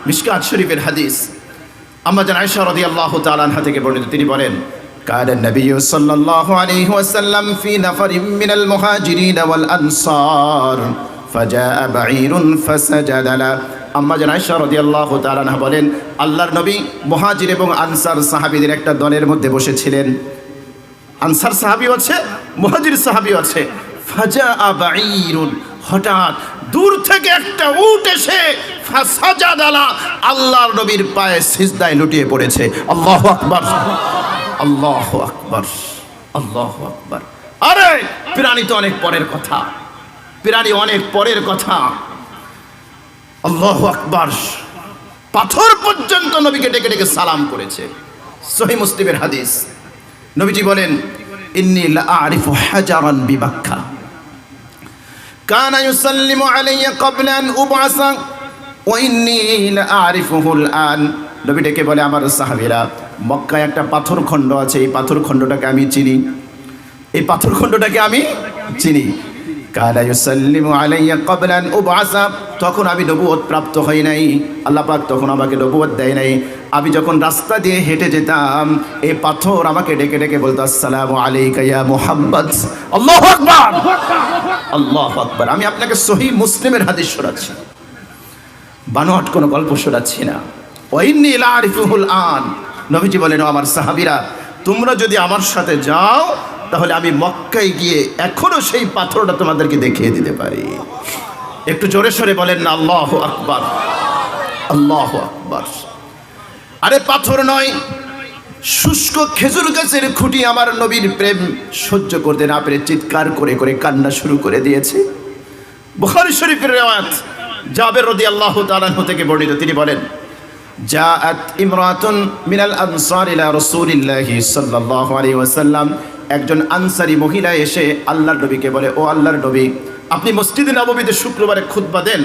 মিশকাত শরীফের হাদিস আম্মা জান আয়েশা রাদিয়াল্লাহু তাআলা আনহা থেকে বর্ণিত তিনি বলেন كان النبي صلى الله عليه وسلم في نفر من المهاجرين والأنصار فجاء بعير فسجد له আম্মা জান আয়েশা রাদিয়াল্লাহু তাআলা আনহা বলেন আল্লাহর নবী মুহাজির এবং আনসার সাহাবীদের একটা দলের মধ্যে বসেছিলেন আনসার সাহাবী আছে মুহাজির সাহাবী আছে ফাজা আবাইরুন হঠাৎ দূর থেকে একটা উট এসে ফাসাজাদালা আল্লাহর নবীর পায়ে সিজদায় লুটিয়ে পড়েছে। আল্লাহু আকবার। আল্লাহু আকবার। আল্লাহু আকবার। আরে প্রাণী তো অনেক পরের কথা। প্রাণী অনেক পরের কথা। আল্লাহু আকবার। পাথর পর্যন্ত নবীকে ডেকে ডেকে সালাম করেছে। সহি মুসলিমের হাদিস। নবীজি বলেন, ইন্নি লাআরিফু হাজারান বিমাক্কা কানা ইউসাল্লিমু আলাইয়া ক্বাবলা আন উবআসা, ওয়া ইন্নি লাআরিফুহুল আন। নবী ডেকে বলে, আমার সাহাবীরা, মক্কায় একটা পাথর খণ্ড আছে, এই পাথর খণ্ডটাকে আমি চিনি। এই পাথর খণ্ডটাকে আমি চিনি। কালা ইউসাল্লিমু আলাইয়া ক্বাবলা আন উবআসা তখন আমি নবুয়ত প্রাপ্ত হই নাই। আল্লাহ পাক তখন আমাকে নবুয়ত দেয় নাই। আমি যখন রাস্তা দিয়ে হেঁটে যেতাম এই পাথর আমাকে ডেকে ডেকে বলতো, আসসালামু আলাইকা ইয়া মুহাম্মদ। আল্লাহু আকবার! আল্লাহু আকবার। আমি আপনাকে সহি মুসলিমের হাদিস শোনাচ্ছি। বানোয়াট কোনো গল্প শোনাচ্ছি না। ওয়াইন্নি লা আরিফুহুল আন। নবীজি বলেন আমার সাহাবীরা, তোমরা যদি আমার সাথে যাও তাহলে আমি মক্কায় গিয়ে এখনও সেই পাথরটা তোমাদেরকে দেখিয়ে দিতে পারি। একটু জোরে সরে বলেন না, আল্লাহ আকবার আল্লাহ আকবার। আরে পাথর নয়, শুষ্ক খেজুর গাছের খুঁটি আমার নবীর প্রেম সহ্য করতে না পেরে চিৎকার করে করে কান্না শুরু করে দিয়েছে। বুখারী শরীফের রেওয়াত জাবের রদি আল্লাহ তালাহ থেকে বর্ণিত, তিনি বলেন, জাআত ইমরাতুন মিনাল আনসার ইলা রাসূলিল্লাহি সাল্লাল্লাহু আলাইহি ওয়াসাল্লাম একজন আনসারী মহিলা এসে আল্লাহর নবীকে বলে, ও আল্লাহর নবী, আপনি মসজিদে নববীতে শুক্রবারে খুতবা দেন।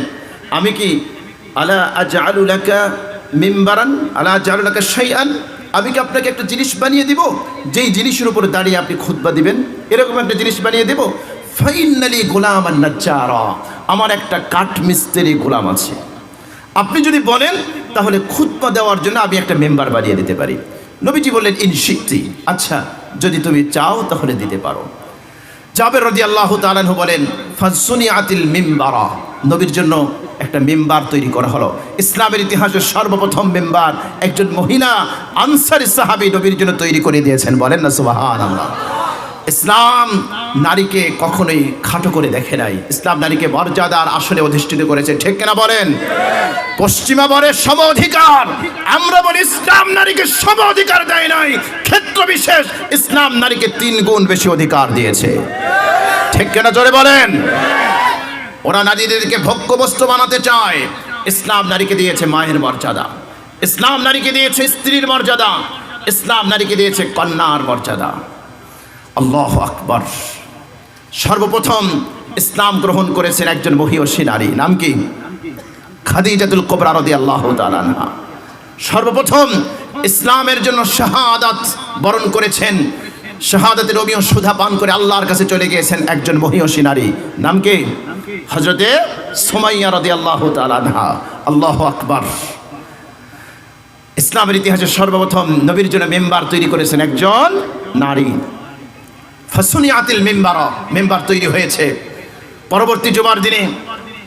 আমি কি আলা আজআলু লাকা মিম্বারান, আলা আজআলু লাকা শাইআন? আমি কি আপনাকে একটা জিনিস বানিয়ে দিব? যেই জিনিসের উপরে দাঁড়িয়ে আপনি খুতবা দিবেন, এরকম একটা জিনিস বানিয়ে দেব? ফাইনালি গোলাম আন্নাচারা আমার একটা কাঠ মিস্ত্রি গোলাম আছে। আপনি যদি বলেন, তাহলে খুতপা দেওয়ার জন্য আমি একটা মেম্বার বানিয়ে দিতে পারি। নবীজি বললেন ইনশিক্তি আচ্ছা যদি তুমি চাও তাহলে দিতে পারো। জাবের রদি আল্লাহ তালানহু বলেন ফাজসুনি আতিল মিম্বারা। নবীর জন্য একটা মেম্বার তৈরি করা হলো। ইসলামের ইতিহাসের সর্বপ্রথম মেম্বার একজন মহিলা আনসারি সাহাবি নবীর জন্য তৈরি করে দিয়েছেন বলেন না সুবাহ আল্লাহ ইসলাম নারীকে কখনোই খাটো করে দেখে নাই। ইসলাম নারীকে মর্যাদার আসনে অধিষ্ঠিত করেছে, ঠিক কিনা বলেন? পশ্চিমা বলে সম অধিকার। আমরা বলি ইসলাম নারীকে সম অধিকার দেয় নাই, ক্ষেত্র বিশেষ। ইসলাম নারীকে তিন গুণ বেশি অধিকার দিয়েছে। ঠিক কিনা জোরে বলেন? ওরা নারীদেরকে ভোগ্য বস্তু বানাতে চায়। ইসলাম নারীকে দিয়েছে মায়ের মর্যাদা। ইসলাম নারীকে দিয়েছে স্ত্রীর মর্যাদা। ইসলাম নারীকে দিয়েছে কন্যার মর্যাদা। আল্লাহ আকবর। সর্বপ্রথম ইসলাম গ্রহণ করেছেন একজন মহিয়সী নারী, নাম কি? খাদিজাতুল কোবরা রদি আল্লাহ তালানহা সর্বপ্রথম ইসলামের জন্য শাহাদাত বরণ করেছেন। শাহাদাতের রবিও সুধা পান করে আল্লাহর কাছে চলে গিয়েছেন একজন মহিয়সী নারী। নাম কি? হজরতে সোমাইয়া রদি আল্লাহ তালানহা আল্লাহ আকবর। ইসলামের ইতিহাসে সর্বপ্রথম নবীর জন্য মেম্বার তৈরি করেছেন একজন নারী। ফাসুনি আতিল মেম্বার মেম্বার তৈরি হয়েছে। পরবর্তী জুমার দিনে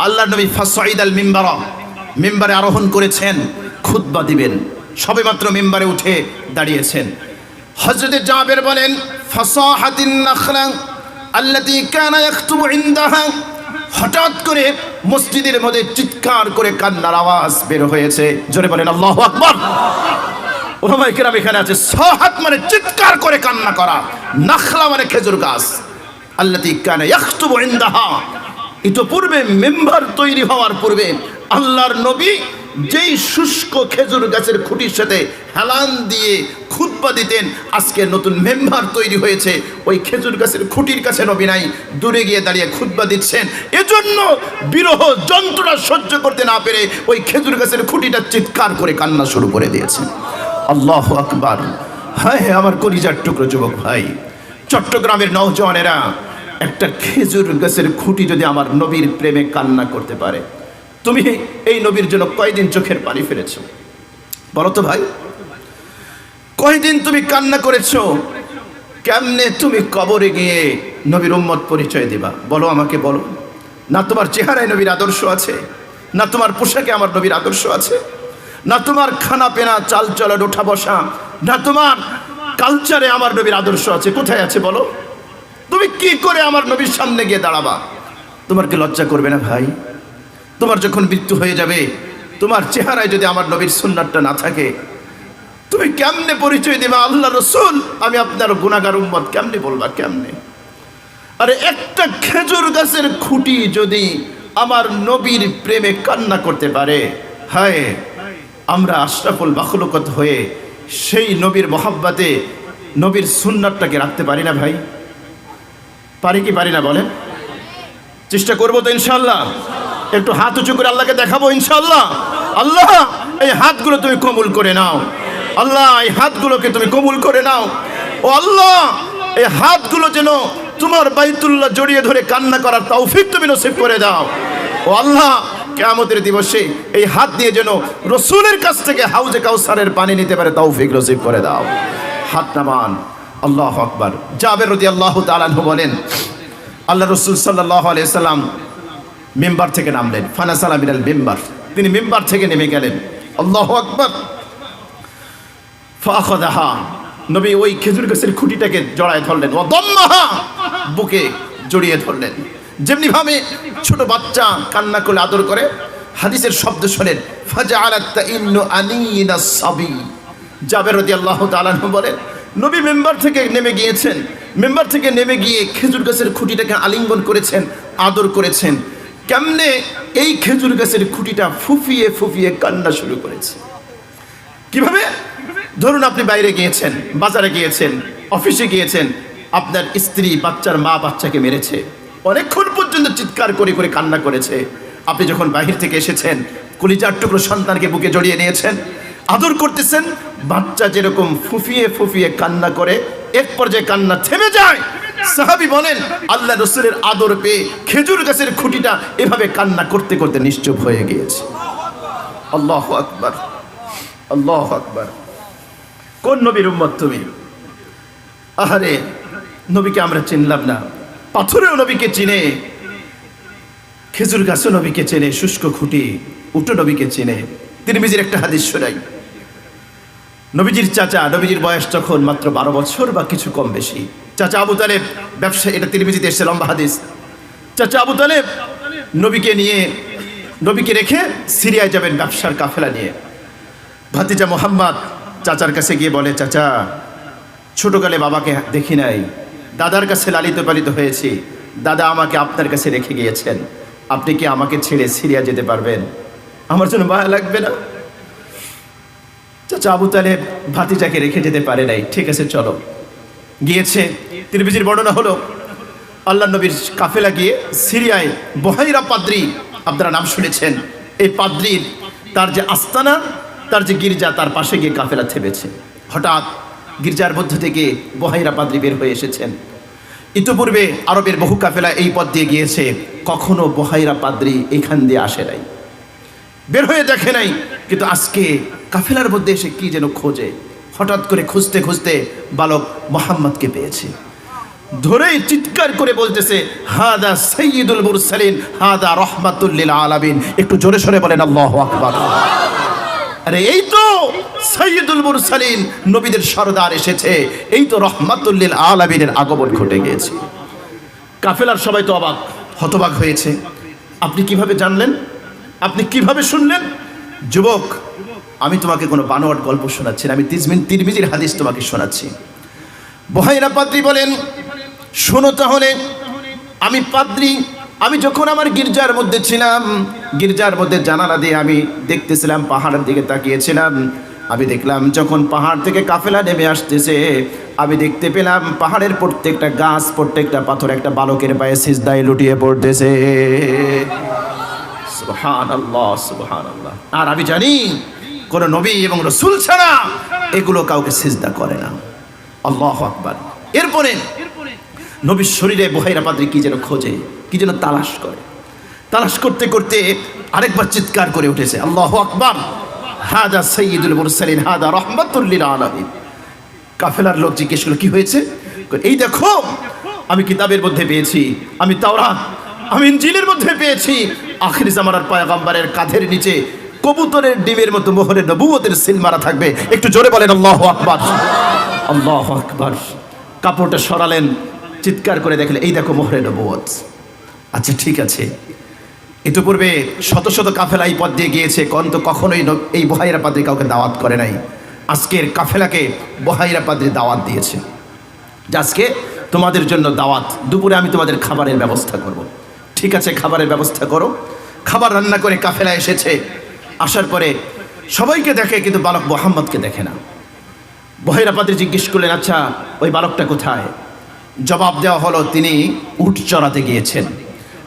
আল্লাহ নবী ফাসাইদ আল মেম্বার মেম্বারে আরোহণ করেছেন, খুতবা দিবেন। সবেমাত্র মেম্বারে উঠে দাঁড়িয়েছেন। হজরতে জাবের বলেন, ফাসাহাতিন নাখলা আল্লাতি কানা ইয়াখতুবু ইনদাহা। হঠাৎ করে মসজিদের মধ্যে চিৎকার করে কান্নার আওয়াজ বের হয়েছে। জোরে বলেন, আল্লাহু আকবার। ওলামাই কেরাম এখানে আছে। সহাত মানে চিৎকার করে কান্না করা। নাখলা মানে খেজুর গাছ। আল্লাতি কানে ইয়াখতুবু ইনদাহা। ইতোপূর্বে মেম্বার তৈরি হওয়ার পূর্বে আল্লাহর নবী যেই শুষ্ক খেজুর গাছের খুঁটির সাথে হেলান দিয়ে খুতবা দিতেন, আজকে নতুন মেম্বার তৈরি হয়েছে। ওই খেজুর গাছের খুঁটির কাছে নবী নাই, দূরে গিয়ে দাঁড়িয়ে খুতবা দিচ্ছেন। এজন্য বিরহ যন্ত্রণা সহ্য করতে না পেরে ওই খেজুর গাছের খুঁটিটা চিৎকার করে কান্না শুরু করে দিয়েছেন। আল্লাহ আকবার। হায়, আমার কলিজার টুকরো যুবক ভাই। চট্টগ্রামের নৌজওয়ানেরা একটা খেজুর গাছের খুঁটি যদি আমার নবীর প্রেমে কান্না করতে পারে, তুমি এই নবীর জন্য কয়দিন চোখের পানি ফেলেছ? বলো তো ভাই। কয়দিন তুমি কান্না করেছ? কেমনে তুমি কবরে গিয়ে নবীর উম্মত পরিচয় দিবা? বলো আমাকে, বলো। না তোমার চেহারায় নবীর আদর্শ আছে? না তোমার পোশাকে আমার নবীর আদর্শ আছে? না তোমার খানা পেনা, চাল চলন ওঠা বসা। না তোমার কালচারে আমার নবীর আদর্শ আছে। কোথায় আছে বলো? তুমি কি করে আমার নবীর সামনে গিয়ে দাঁড়াবা? তোমার কি লজ্জা করবে না ভাই? তোমার যখন মৃত্যু হয়ে যাবে, তোমার চেহারায় যদি আমার নবীর সুন্নারটা না থাকে, তুমি কেমনে পরিচয় দেবে আল্লাহ রসুল? আমি আপনার গুণাগার উম্মত, কেমনে বলবা, কেমনে? আরে একটা খেজুর গাছের খুঁটি যদি আমার নবীর প্রেমে কান্না করতে পারে, হায়! আমরা আশরাফুল বাখলুকত হয়ে সেই নবীর মহাব্বাতে, নবীর সুন্নাতটাকে রাখতে পারি না ভাই? পারি কি পারি না বলেন? চেষ্টা করব তো ইনশাল্লাহ একটু হাত উঁচু করে আল্লাহকে দেখাবো ইনশাল্লাহ আল্লাহ, এই হাতগুলো তুমি কবুল করে নাও। আল্লাহ, এই হাতগুলোকে তুমি কবুল করে নাও। ও আল্লাহ, এই হাতগুলো যেন তোমার বাইতুল্লাহ জড়িয়ে ধরে কান্না করার তৌফিক তুমি নসিব করে দাও। ও আল্লাহ কেমতের দিবসে এই হাত দিয়ে যেন রসুলের কাছ থেকে হাউজে কাউসারের পানি নিতে পারে, তৌফিক নসিব করে দাও। হাত নামান, আল্লাহ আকবার। জাবের রদি আল্লাহ তালানহু বলেন, আল্লাহ রসুল সাল্লাহ আলিয়াল্লাম মেম্বার থেকে নামলেন, ফানাসালা মিনাল মেম্বার। তিনি মেম্বার থেকে নেমে গেলেন। আল্লাহ আকবর। ফাখদাহা নবী ওই খেজুর গাছের খুঁটিটাকে জড়ায় ধরলেন বুকে জড়িয়ে ধরলেন। যেমনি ভাবে ছোট বাচ্চা কান্না করে আদর করে, হাদিসের শব্দ শোনেন জাবের নবী মেম্বার থেকে নেমে গিয়েছেন, মেম্বার থেকে নেমে গিয়ে খেজুর গাছের খুঁটিটাকে আলিঙ্গন করেছেন, আদর করেছেন। কেমনে এই খেজুর গাছের খুঁটিটা ফুফিয়ে ফুফিয়ে কান্না শুরু করেছে? কীভাবে? ধরুন আপনি বাইরে গিয়েছেন, বাজারে গিয়েছেন, অফিসে গিয়েছেন, আপনার স্ত্রী, বাচ্চার মা, বাচ্চাকে মেরেছে। অনেকক্ষণ পর্যন্ত চিৎকার করে করে কান্না করেছে। আপনি যখন বাহির থেকে এসেছেন, কলিজার টুকরো সন্তানকে বুকে জড়িয়ে নিয়েছেন, আদর করতেছেন, বাচ্চা যেরকম ফুফিয়ে ফুফিয়ে কান্না করে, এক পর্যায়ে কান্না থেমে যায়। সাহাবি বলেন, আল্লাহ রসুলের আদর পেয়ে খেজুর গাছের খুঁটিটা এভাবে কান্না করতে করতে নিশ্চুপ হয়ে গিয়েছে। আল্লাহ আকবার আল্লাহ আকবার। কোন নবীর উম্মত তুমি? আহারে, নবীকে আমরা চিনলাম না। পাথরেও নবীকে চিনে। খেজুর গাছও নবীকে চেনে, শুষ্ক খুঁটি, উটো নবীকে চেনে। তিরমিজির একটা হাদিস শোনাই। নবীজির চাচা, নবীজির বয়স তখন মাত্র বারো বছর বা কিছু কম বেশি। চাচা আবু তালেব ব্যবসা এটা তিরমিজিতে এসছে, লম্বা হাদিস। চাচা আবু তালেব নবীকে নিয়ে, নবীকে রেখে সিরিয়ায় যাবেন ব্যবসার কাফেলা নিয়ে। ভাতিজা মোহাম্মদ চাচার কাছে গিয়ে বলে, চাচা, ছোটকালে বাবাকে দেখি নাই। দাদার কাছে লালিত পালিত হয়েছি। দাদা আমাকে আপনার কাছে রেখে গিয়েছেন। আপনি কি আমাকে ছেড়ে সিরিয়া যেতে পারবেন? আমার জন্য মায়া লাগবে না? চাচা আবু তালেব ভাতিজাকে রেখে যেতে পারে নাই। ঠিক আছে, চলো। গিয়েছে তিরবিজির বর্ণনা হলো আল্লাহ নবীর কাফেলা গিয়ে সিরিয়ায় বহাইরা পাদ্রি, আপনারা নাম শুনেছেন, এই পাদ্রির তার যে আস্তানা, তার যে গির্জা, তার পাশে গিয়ে কাফেলা থেমেছে। হঠাৎ গির্জার মধ্য থেকে বহাইরা পাদ্রি বের হয়ে এসেছেন। ইতোপূর্বে আরবের বহু কাফেলা এই পথ দিয়ে গিয়েছে। কখনো বহাইরা পাদ্রি এখান দিয়ে আসে নাই। বের হয়ে দেখে নাই, কিন্তু আজকে কাফেলার মধ্যে এসে কি যেন খোঁজে। হঠাৎ করে খুঁজতে খুঁজতে বালক মোহাম্মদকে পেয়েছে। ধরেই চিৎকার করে বলতেছে, হাদা সৈয়দুল মুরসালিন, হাদা রহমাতুল্লিল আলামিন। একটু জোরে সরে বলেন, আল্লাহু আকবার। আরে, এই তো সৈয়দুল মুরসালিন নবীদের সরদার এসেছে। এই তো রহমাতুল্লিল আলামিনের আগমন ঘটে গিয়েছে। কাফেলার সবাই তো অবাক। হতবাক হয়েছে। আপনি কীভাবে জানলেন? আপনি কীভাবে শুনলেন? যুবক আমি তোমাকে কোনো বানোয়াট গল্প শোনাচ্ছি না, আমি তিজমিন তিরমিজির হাদিস তোমাকে শোনাচ্ছি। বহাইরা পাদ্রি বলেন শোনো তাহলে আমি পাদ্রি আমি যখন আমার গির্জার মধ্যে ছিলাম, গির্জার মধ্যে জানালা দিয়ে আমি দেখতেছিলাম, পাহাড়ের দিকে তাকিয়েছিলাম। আমি দেখলাম যখন পাহাড় থেকে কাফেলা নেমে আসতেছে, আমি দেখতে পেলাম পাহাড়ের প্রত্যেকটা গাছ, প্রত্যেকটা পাথর একটা বালকের পায়ে সিজদায় লুটিয়ে পড়তেছে। আর আমি জানি, কোন নবী এবং রসুল ছাড়া এগুলো কাউকে সিজদা করে না। আল্লাহ আকবার। এরপরে নবীর শরীরে বহাইরা পাদ্রি কি যেন খোঁজে। কি যেন তালাশ করে। তালাশ করতে করতে আরেকবার চিৎকার করে উঠেছে, আল্লাহ আকবার, হাদা সৈয়দুল মুরসালিন, হাদা রহমতুল্লিল আলমিন। কাফেলার লোক জিজ্ঞেস করল, কি হয়েছে? এই দেখো, আমি কিতাবের মধ্যে পেয়েছি, আমি তাওরাত, আমি ইনজিলের মধ্যে পেয়েছি। আখিরি জামানার পয়গম্বরের কাঁধের নিচে কবুতরের ডিমের মতো মোহরে নবুয়তের সিল মারা থাকবে। একটু জোরে বলেন, আল্লাহ আকবার আল্লাহ আকবার। কাপড়টা সরালেন, চিৎকার করে দেখলে এই দেখো মোহরে নবুয়ত আচ্ছা ঠিক আছে। ইতিপূর্বে শত শত কাফেলা এই পথ দিয়ে গিয়েছে, কন্ত কখনোই এই বহাইরা পাদ্রি কাউকে দাওয়াত করে নাই। আজকের কাফেলাকে বহাইরা পাদ্রি দাওয়াত দিয়েছে। আজকে তোমাদের জন্য দাওয়াত, দুপুরে আমি তোমাদের খাবারের ব্যবস্থা করব। ঠিক আছে, খাবারের ব্যবস্থা করো। খাবার রান্না করে কাফেলা এসেছে। আসার পরে সবাইকে দেখে, কিন্তু বালক মোহাম্মদকে দেখে না। বহেরা পাদ্রি জিজ্ঞেস করলেন আচ্ছা ওই বালকটা কোথায়? জবাব দেওয়া হলো, তিনি উট চড়াতে গিয়েছেন।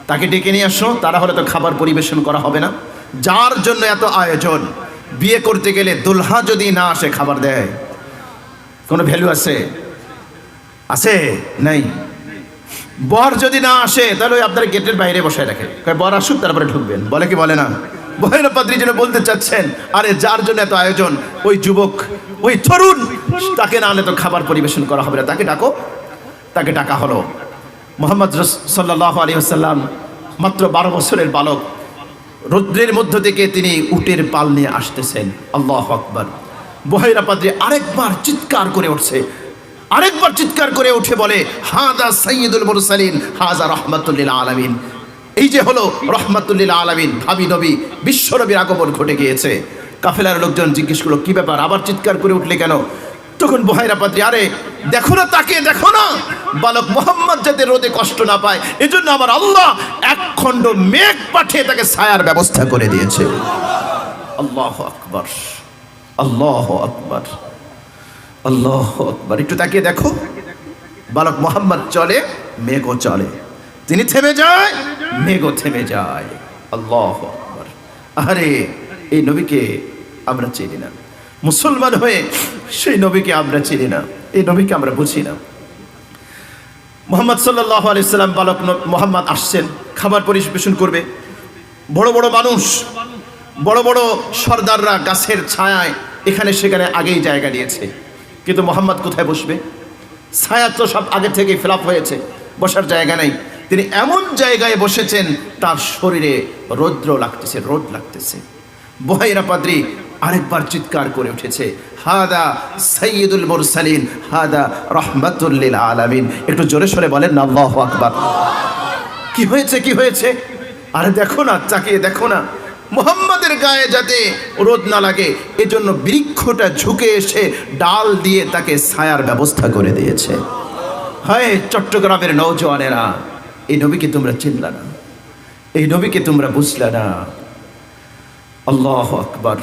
তাকে ডেকে নিয়ে আসো তারা হলে তো খাবার পরিবেশন করা হবে না। যার জন্য এত আয়োজন, বিয়ে করতে গেলে দুলহা যদি না আসে, খাবার দেয়। কোনো ভ্যালু আছে? আছে? নাই। বর যদি না আসে, তাহলে ওই আপনার গেটের বাইরে বসায় রাখে। বর আসুক, তারপরে ঢুকবেন। বলে কি, বলে না। বহের পাত্রী যেন বলতে চাচ্ছেন, আরে, যার জন্য এত আয়োজন, ওই যুবক, ওই তরুণ, তাকে না আনলে তো খাবার পরিবেশন করা হবে না। তাকে ডাকো, তাকে ডাকা হলো। মোহাম্মদ সাল্লাহ আলী আসাল্লাম মাত্র বারো বছরের বালক। রৌদ্রের মধ্য থেকে তিনি উটের পাল নিয়ে আসতেছেন। আল্লাহ আকবর। বহেরা পাদ্রি আরেকবার চিৎকার করে উঠছে। আরেকবার চিৎকার করে উঠে বলে, হাদা সৈয়দুল মুরসালিন হাজা রহমাতুল্লিল আলামিন। এই যে হলো রহমাতুল্লিল আলামিন, ভাবি নবী বিশ্বনবীর আগমন ঘটে গিয়েছে। কাফেলার লোকজন জিজ্ঞেস করল, কী ব্যাপার? আবার চিৎকার করে উঠলে কেন? তখন বহাইরা পাদ্রি আরে দেখো না তাকে, দেখো না। বালক মোহাম্মদ যাতে রোদে কষ্ট না পায়, এজন্য আমার আল্লাহ এক খণ্ড মেঘ পাঠিয়ে তাকে ছায়ার ব্যবস্থা করে দিয়েছে। আল্লাহ আকবর আল্লাহ আকবর আল্লাহ আকবর। একটু তাকিয়ে দেখো, বালক মোহাম্মদ চলে, মেঘও চলে। তিনি থেমে যায়, মেঘও থেমে যায়। আল্লাহ আকবর। আরে এই নবীকে আমরা চিনি না। মুসলমান হয়ে সেই নবীকে আমরা চিনি না, এই নবীকে আমরা বুঝি না। মোহাম্মদ সাল্লাহ আলাইসাল্লাম বালক মোহাম্মদ আসছেন, খাবার পরিবেশন করবে। বড় বড় মানুষ, বড় বড় সর্দাররা গাছের ছায়ায় এখানে সেখানে আগেই জায়গা নিয়েছে। কিন্তু মোহাম্মদ কোথায় বসবে? ছায়া তো সব আগে থেকেই ফিল হয়েছে, বসার জায়গা নেই। তিনি এমন জায়গায় বসেছেন, তার শরীরে রৌদ্র লাগতেছে, রোদ লাগতেছে। বহাইরা পাদ্রি আরেকবার চিৎকার করে উঠেছে, হাদা সৈয়দুল মুরসালিন, হাদা রহমাতুল্লিল আলামিন। একটু জোরে সরে বলেন না আল্লাহু আকবার। কি হয়েছে কি হয়েছে? আরে দেখো না, তাকিয়ে দেখো না। মোহাম্মদের গায়ে যাতে রোদ না লাগে, এজন্য বৃক্ষটা ঝুঁকে এসে ডাল দিয়ে তাকে ছায়ার ব্যবস্থা করে দিয়েছে। হয় চট্টগ্রামের নৌজওয়ানেরা এই নবীকে তোমরা চিনলা না। এই নবীকে তোমরা বুঝলা না। আল্লাহ আকবার।